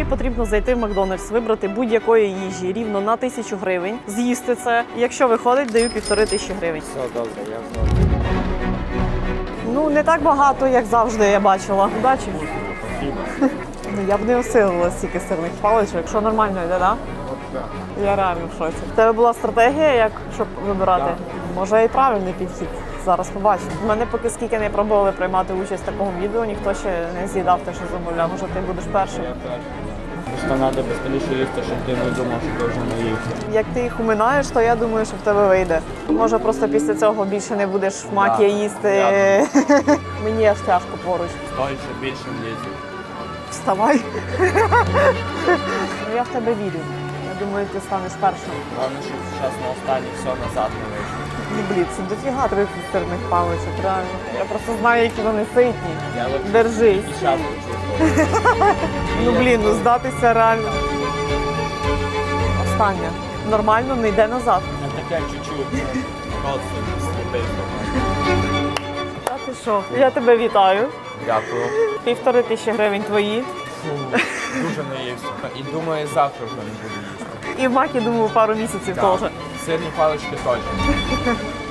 Тобі потрібно зайти в Макдональдс, вибрати будь-якої їжі рівно на тисячу гривень, з'їсти це. Якщо виходить, даю півтори тисячі гривень. Все добре, я згоден. Ну не так багато, як завжди, я бачила. Удачі. Ну я б не осилила стільки сирних паличок, якщо нормально йде, так? Я реально в шоці. В тебе була стратегія, як щоб вибирати? Може і правильний підхід. Зараз побачимо. Мене поки скільки не пробували приймати участь в такому відео, ніхто ще не з'їдав те, що замовляв. Може, ти будеш першим. Просто треба їсти, щоб ти не думав, що ти вже. Як ти їх уминаєш, то я думаю, що в тебе вийде. Може, просто після цього більше не будеш в макі їсти. Мені аж тяжко поруч. Стой, що більше влізе. Вставай. ну я в тебе вірю. Я думаю, ти станеш першим. Головне, щоб зараз на останній все назад не вийшло. Блін, це дофіга 30 сирних паличок, реально. Я просто знаю, які вони ситні. Я от Держись. і. Ну блін, ну здатися реально. Останнє. Нормально, не йде назад. Не таке чуть-чуть. Просто. А ти що? Я тебе вітаю. Дякую. Півтори тисячі гривень твої. Фу, дуже наївся. І думаю, завтра вже не буду їсти. І в макі, думаю, пару місяців Так. теж. ser em qual escritório?